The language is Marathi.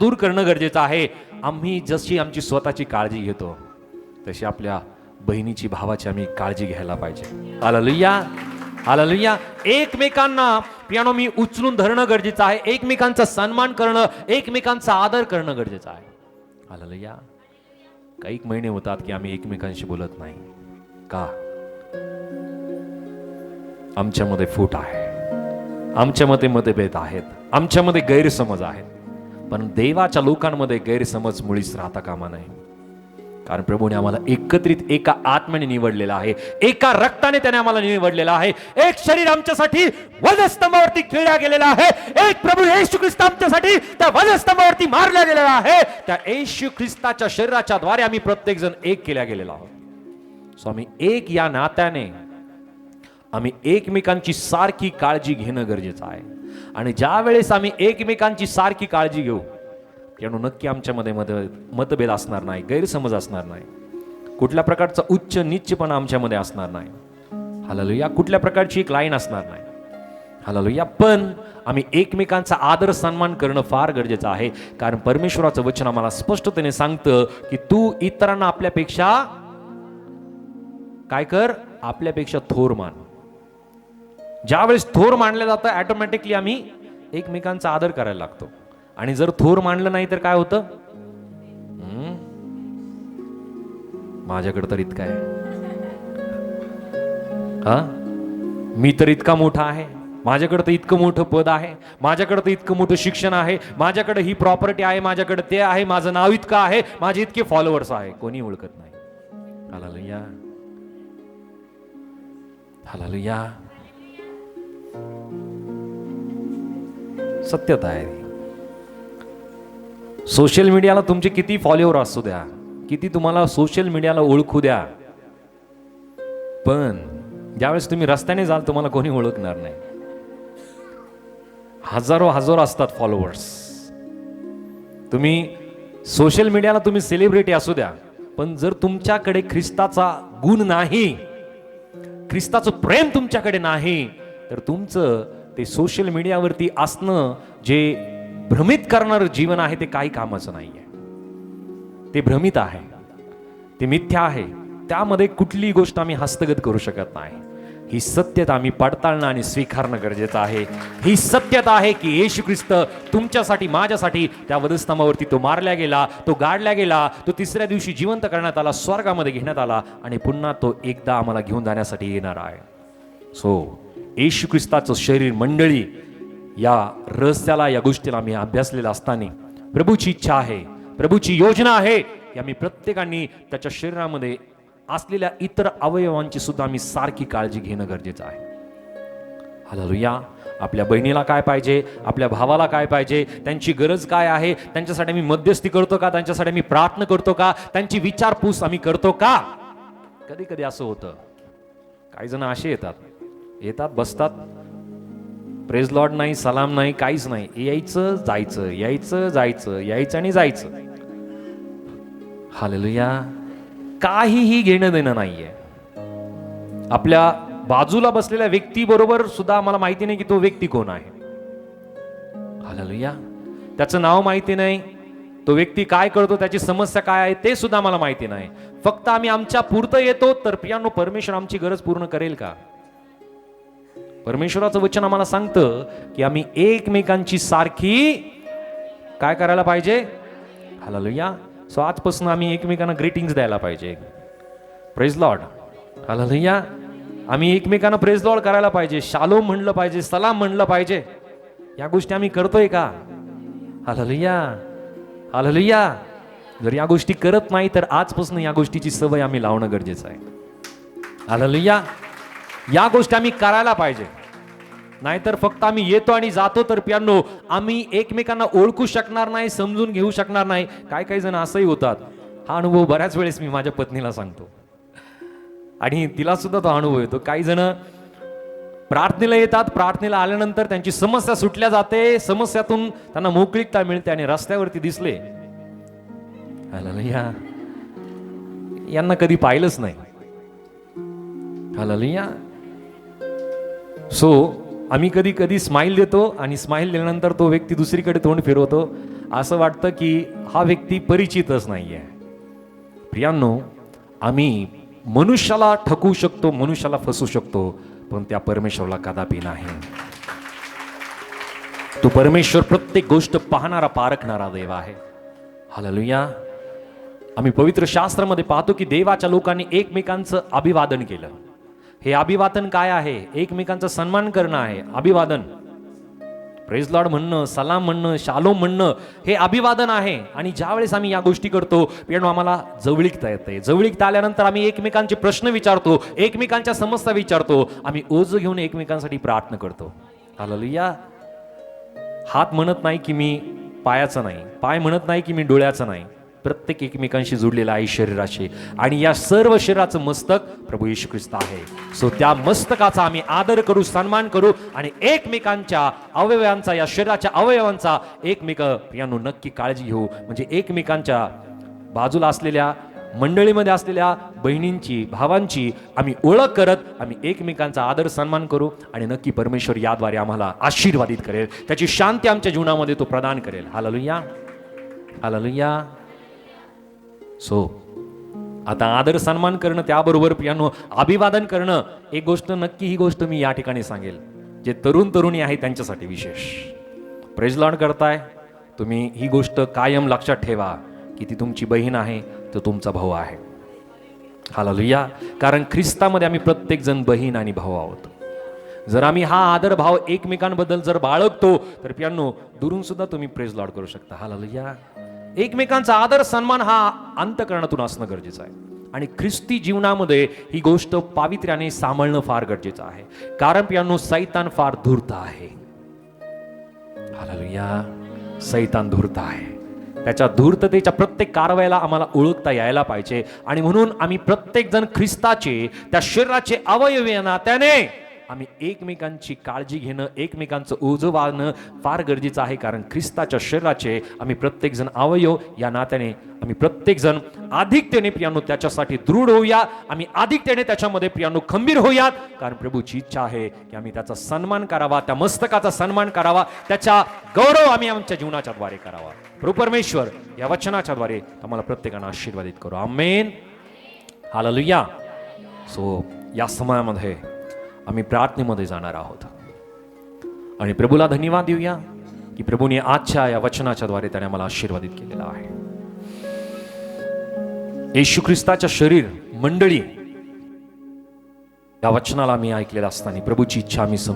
दूर करणं गरजेचं आहे. आम्ही जशी आमची स्वतःची काळजी घेतो तशी आपल्या बहिणीची भावाची आम्ही काळजी घ्यायला पाहिजे. हालेलुया. हालेलुया. एकमेकांना पियानो मी उचलून धरणं गरजेचं आहे. एकमेकांचा सन्मान करणं एकमेकांचा आदर करणं गरजेचं आहे. हालेलुया. काही महिने होतात की आम्ही एकमेकांशी बोलत नाही. का? आमच्यामध्ये फूट आहे. आमच्यामध्ये मतभेद आहेत. आमच्यामध्ये गैरसमज आहेत. पण देवाच्या लोकांमध्ये गैरसमज मुळीच राहता कामा नाही कारण प्रभूने आम्हाला एकत्रित एका आत्म्याने निवडलेला आहे. एका रक्ताने त्याने आम्हाला निवडलेला आहे. एक शरीर आमच्यासाठी वधस्तंभावरती खेळल्या गेलेला आहे. एक प्रभू येशू ख्रिस्त आमच्यासाठी त्या वधस्तंभावरती मारल्या गेलेला आहे. त्या येशू ख्रिस्ताच्या शरीराच्या द्वारे आम्ही प्रत्येक जण एक केल्या गेलेला आहोत. स्वामी एक या नात्याने आम्ही एकमेकांची सारखी काळजी घेणं गरजेचं आहे. आणि ज्या वेळेस आम्ही एकमेकांची सारखी काळजी घेऊ त्यानं नक्की आमच्यामध्ये मत मतभेद असणार नाही गैरसमज असणार नाही. कुठल्या प्रकारचा उच्च निच्चपणा आमच्यामध्ये असणार नाही. हालालुया. कुठल्या प्रकारची एक लाईन असणार नाही. हालालुया. पण आम्ही एकमेकांचा आदर सन्मान करणं फार गरजेचं आहे. कारण परमेश्वराचं वचन आम्हाला स्पष्टतेने सांगतं की तू इतरांना आपल्यापेक्षा काय कर? आपल्यापेक्षा थोर मान. ज्यावेळेस थोर मानलं जातं ॲटोमॅटिकली आम्ही एकमेकांचा आदर करायला लागतो. आणि जर थोर मानलं नाही तर काय होतं? माझ्याकडे माझ्याकडं तर इतकं आहे. हा? मी तर इतका मोठा आहे. माझ्याकडे तर इतकं मोठं पद आहे. माझ्याकडे तर इतकं मोठं शिक्षण आहे. माझ्याकडे ही प्रॉपर्टी आहे माझ्याकडे ते आहे माझं नाव इतकं आहे. माझे इतके फॉलोअर्स आहे. कोणी ओळखत नाही. हालालुया. हालालुया. सत्यता आहे सोशल मीडियाला तुमचे किती फॉलोअर असू द्या किती तुम्हाला सोशल मीडियाला ओळखू द्या. पण ज्यावेळेस तुम्ही रस्त्याने जाल तुम्हाला कोणी ओळखणार नाही. हजारो हजारो असतात फॉलोअर्स तुम्ही सोशल मीडियाला तुम्ही सेलिब्रिटी असू द्या पण जर तुमच्याकडे ख्रिस्ताचा गुण नाही ख्रिस्ताचं प्रेम तुमच्याकडे नाही तर तुमचं ते सोशल मीडियावरती असणं जे भ्रमित करणारं जीवन आहे ते काही कामाचं नाही आहे ते भ्रमित आहे. ते मिथ्या आहे. त्यामध्ये कुठलीही गोष्ट आम्ही हस्तगत करू शकत नाही. ही सत्यता आम्ही पडताळणं आणि स्वीकारणं गरजेचं आहे. ही सत्यता आहे की येशू ख्रिस्त तुमच्यासाठी माझ्यासाठी त्या वधस्तंभावरती तो मारला गेला तो गाडला गेला तो तिसऱ्या दिवशी जिवंत करण्यात आला स्वर्गामध्ये घेण्यात आला आणि पुन्हा तो एकदा आम्हाला घेऊन जाण्यासाठी येणार आहे. सो येशू ख्रिस्ताचं शरीर मंडळी या रहस्याला या गोष्टीला आम्ही अभ्यासलेला असताना प्रभूची इच्छा आहे प्रभूची योजना आहे की आम्ही प्रत्येकाने त्याच्या शरीरामध्ये असलेल्या इतर अवयवांची सुद्धा आम्ही सारखी काळजी घेणं गरजेचं आहे. हालेलुया आपल्या बहिणीला काय पाहिजे? आपल्या भावाला काय पाहिजे? त्यांची गरज काय आहे? त्यांच्यासाठी आम्ही मध्यस्थी करतो का? त्यांच्यासाठी आम्ही प्रार्थना करतो का? त्यांची विचारपूस आम्ही करतो का? कधी कधी असं होतं. काही जण असे येतात. येतात बसतात. प्रेज लॉर्ड नाही सलाम नाही काहीच नाही. यायचं जायचं. यायचं जायचं. यायचं आणि जायचं. हालेलुया काहीही घेणं देणं नाहीये. आपल्या बाजूला बसलेल्या व्यक्ती बरोबर सुद्धा आम्हाला माहिती नाही की तो व्यक्ती कोण आहे. हालेलुया त्याचं नाव माहिती नाही. तो व्यक्ती काय करतो त्याची समस्या काय आहे ते सुद्धा आम्हाला माहिती नाही. फक्त आम्ही आमच्या पुरतं येतो तर पियानो परमेश्वर आमची गरज पूर्ण करेल का? परमेश्वराचं वचन आम्हाला सांगतं की आम्ही एकमेकांची सारखी काय करायला पाहिजे? हालेलुया सो आजपासून आम्ही एकमेकांना ग्रीटिंग्स द्यायला पाहिजे. प्रेज लॉर्ड या आम्ही एकमेकांना प्रेज लॉर्ड करायला पाहिजे. शालोम म्हणलं पाहिजे सलाम म्हणलं पाहिजे. या गोष्टी आम्ही करतोय का? हालेलुया हालेलुया जर या गोष्टी करत नाही तर आजपासून या गोष्टीची सवय आम्ही लावणं गरजेचं आहे. हालेलुया या या गोष्टी आम्ही करायला पाहिजे. नाहीतर फक्त आम्ही येतो आणि जातो तर पियानो आम्ही एकमेकांना ओळखू शकणार नाही समजून घेऊ शकणार नाही. काय काही जण असंही होतात. हा अनुभव बऱ्याच वेळेस मी माझ्या पत्नीला सांगतो. आणि तिला सुद्धा तो अनुभव येतो. काही जण प्रार्थनेला येतात. प्रार्थनेला आल्यानंतर त्यांची समस्या सुटल्या जाते. समस्यातून त्यांना मोकळीकता मिळते आणि रस्त्यावरती दिसले. या यांना कधी पाहिलंच नाही. या सो आम्ही कधी कधी स्माईल देतो आणि स्माईल दिल्यानंतर तो व्यक्ती दुसरीकडे तोंड फिरवतो. असं वाटतं की हा व्यक्ती परिचितच नाही आहे प्रियांनो आम्ही मनुष्याला ठकवू शकतो मनुष्याला फसू शकतो पण त्या परमेश्वरला कदापि नाही. तो परमेश्वर प्रत्येक गोष्ट पाहणारा पारखणारा देव आहे. हालेलुया आम्ही पवित्र शास्त्रामध्ये पाहतो की देवाच्या लोकांनी एकमेकांचं अभिवादन केलं. हे अभिवादन काय आहे? एकमेकांचा सन्मान करणं आहे. अभिवादन. प्रेज लॉर्ड म्हणणं सलाम म्हणणं शालोम म्हणणं हे अभिवादन आहे. आणि ज्यावेळेस आम्ही या गोष्टी करतो पण आम्हाला जवळीकता येते. जवळीकता आल्यानंतर आम्ही एकमेकांचे प्रश्न विचारतो एकमेकांच्या समस्या विचारतो आम्ही ओझ घेऊन एकमेकांसाठी प्रार्थना करतो. हालेलुया हात म्हणत नाही की मी पायाचं नाही. पाय म्हणत नाही की मी डोळ्याचं नाही. प्रत्येक एकमेकांशी जुडलेलं आहे शरीराशी. आणि या सर्व शरीराचं मस्तक प्रभू येशू ख्रिस्त आहे. सो त्या मस्तकाचा आम्ही आदर करू सन्मान करू आणि एकमेकांच्या अवयवांचा या शरीराच्या अवयवांचा एकमेक यानो नक्की काळजी घेऊ. म्हणजे एकमेकांच्या बाजूला असलेल्या मंडळीमध्ये असलेल्या बहिणींची भावांची आम्ही ओळख करत आम्ही एकमेकांचा आदर सन्मान करू आणि नक्की परमेश्वर याद्वारे आम्हाला आशीर्वादित करेल. त्याची शांती आमच्या जीवनामध्ये तो प्रदान करेल. हाललुया हाललुया सो आता आदर सन्मान करणं त्याबरोबर पियानो अभिवादन करणं एक गोष्ट नक्की ही गोष्ट मी या ठिकाणी सांगेल जे तरुण तरुणी आहे त्यांच्यासाठी विशेष. प्रेज करताय तुम्ही ही गोष्ट कायम लक्षात ठेवा की ती तुमची बहीण आहे तो तुमचा भाऊ आहे. हालेलुया कारण ख्रिस्तामध्ये आम्ही प्रत्येकजण बहीण आणि भाऊ आहोत. जर आम्ही हा आदर भाव एकमेकांबद्दल जर बाळगतो तर पियांनो दुरून सुद्धा तुम्ही प्रेज लॉड करू शकता. हालेलुया एकमेकांचा आदर सन्मान हा अंतकरणातून असणं गरजेचं आहे. आणि ख्रिस्ती जीवनामध्ये ही गोष्ट पावित्र्याने सांभाळणं फार गरजेचं आहे. कारण पियांनो सैतान फार धूर्त आहे. सैतान धूर्त आहे. त्याच्या धूर्ततेच्या प्रत्येक कारवाईला आम्हाला ओळखता यायला पाहिजे. आणि म्हणून आम्ही प्रत्येक जण ख्रिस्ताचे त्या शरीराचे अवयव त्याने नात्याने आम्ही एकमेकांची काळजी घेणं एकमेकांचं ओझं वाढणं फार गरजेचं आहे. कारण ख्रिस्ताच्या शरीराचे आम्ही प्रत्येकजण अवयव या नात्याने आम्ही प्रत्येकजण अधिकतेने प्रियानो त्याच्यासाठी दृढ होऊया. आम्ही अधिकतेने त्याच्यामध्ये प्रियानो खंबीर होऊयात. कारण प्रभूची इच्छा आहे की आम्ही त्याचा सन्मान करावा त्या मस्तकाचा सन्मान करावा त्याचा गौरव आम्ही आमच्या जीवनाच्या द्वारे करावा. प्रभू परमेश्वर या वचनाच्या द्वारे आम्हाला प्रत्येकानं आशीर्वादित करू. आमेन. हालेलुया. सो या समयामध्ये आम्ही प्रार्थनेमध्ये जाणार आहोत. आणि प्रभूला धन्यवाद देऊया की प्रभूने आजच्या या वचनाच्या द्वारे त्याने मला आशीर्वादित केलेला आहे. येशू ख्रिस्ताच्या शरीर मंडळी या वचनाला मी ऐकलेलं असताना प्रभूची इच्छा मी सम